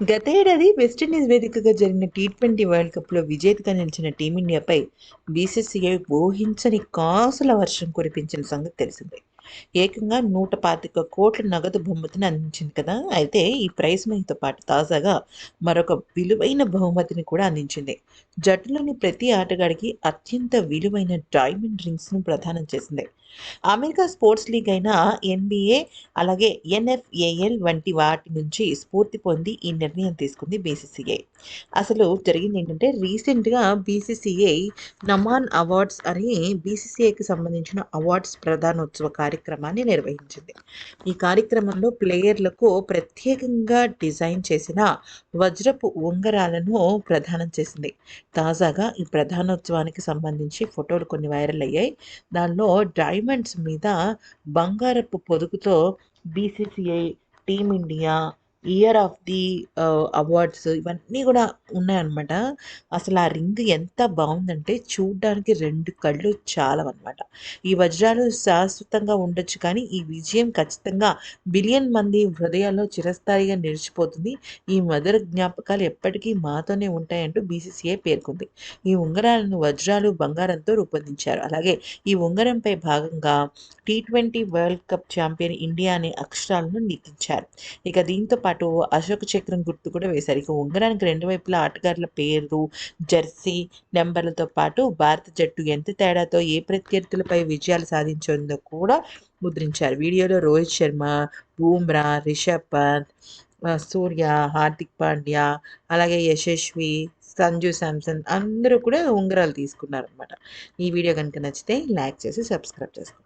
గతేడాది వెస్టిండీస్ వేదికగా జరిగిన టీ ట్వంటీ వరల్డ్ కప్లో విజేతగా నిలిచిన టీమిండియాపై బీసీసీఐ ఊహించని కాసుల వర్షం కురిపించిన సంగతి తెలిసిందే. ఏకంగా నూట పాతిక కోట్ల నగదు బహుమతిని అందించింది కదా. అయితే ఈ ప్రైజ్ మనీతో పాటు తాజాగా మరొక విలువైన బహుమతిని కూడా అందించింది. జట్టులోని ప్రతి ఆటగాడికి అత్యంత విలువైన డైమండ్ రింగ్స్ను ప్రదానం చేసింది. అమెరికా స్పోర్ట్స్ లీగ్ అయిన ఎన్బిఏ అలాగే ఎన్ఎఫ్ఏఎల్ వంటి వాటి నుంచి స్ఫూర్తి పొంది ఈ నిర్ణయం తీసుకుంది బీసీసీఐ అసలు జరిగింది ఏంటంటే రీసెంట్గా బీసీసీఐ నమాన్ అవార్డ్స్ అని బీసీసీఐకి సంబంధించిన అవార్డ్స్ ప్రధానోత్సవ కార్యక్రమాన్ని నిర్వహించింది. ఈ కార్యక్రమంలో ప్లేయర్లకు ప్రత్యేకంగా డిజైన్ చేసిన వజ్రపు ఉంగరాలను ప్రదానం చేసింది. తాజాగా ఈ ప్రధానోత్సవానికి సంబంధించి ఫోటోలు కొన్ని వైరల్ అయ్యాయి. దానిలో డైమండ్స్ మీద బంగారపు పొదుగుతో BCCI team India year of the awards ఇవన్నీ కూడా ఉన్నాయన్నమాట. అసలు ఆ రింగ్ ఎంత బాగుందంటే చూడ్డానికి రెండు కళ్ళు చాలవన్నమాట. ఈ వజ్రాలు శాశ్వతంగా ఉండొచ్చు కానీ ఈ విజయం ఖచ్చితంగా బిలియన్ మంది హృదయాల్లో చిరస్థాయిగా నిలిచిపోతుంది. ఈ మధుర జ్ఞాపకాలు ఎప్పటికీ మాతోనే ఉంటాయంటూ బీసీసీఐ పేర్కొంది. ఈ ఉంగరాలను వజ్రాలు బంగారంతో రూపొందించారు. అలాగే ఈ ఉంగరంపై భాగంగా T twenty world cup champion India అనే అక్షరాలను లిఖించారు ఇక దీంతో పాటు అశోక చక్రం గుర్తు కూడా వేశారు. ఇక ఉంగరానికి రెండు వైపులా ఆటగాళ్ళ పేర్లు జెర్సీ నెంబర్లతో పాటు భారత జట్టు ఎంత తేడాతో ఏ ప్రత్యర్థులపై విజయాలు సాధించిందో కూడా ముద్రించారు. వీడియోలో రోహిత్ శర్మ బూమ్రా రిషబ్ పంత్ సూర్య హార్దిక్ పాండ్యా అలాగే యశస్వి సంజు శాంసన్ అందరూ కూడా ఉంగరాలు తీసుకున్నారు అనమాట ఈ వీడియో కనుక నచ్చితే లైక్ చేసి సబ్స్క్రైబ్ చేసుకోండి.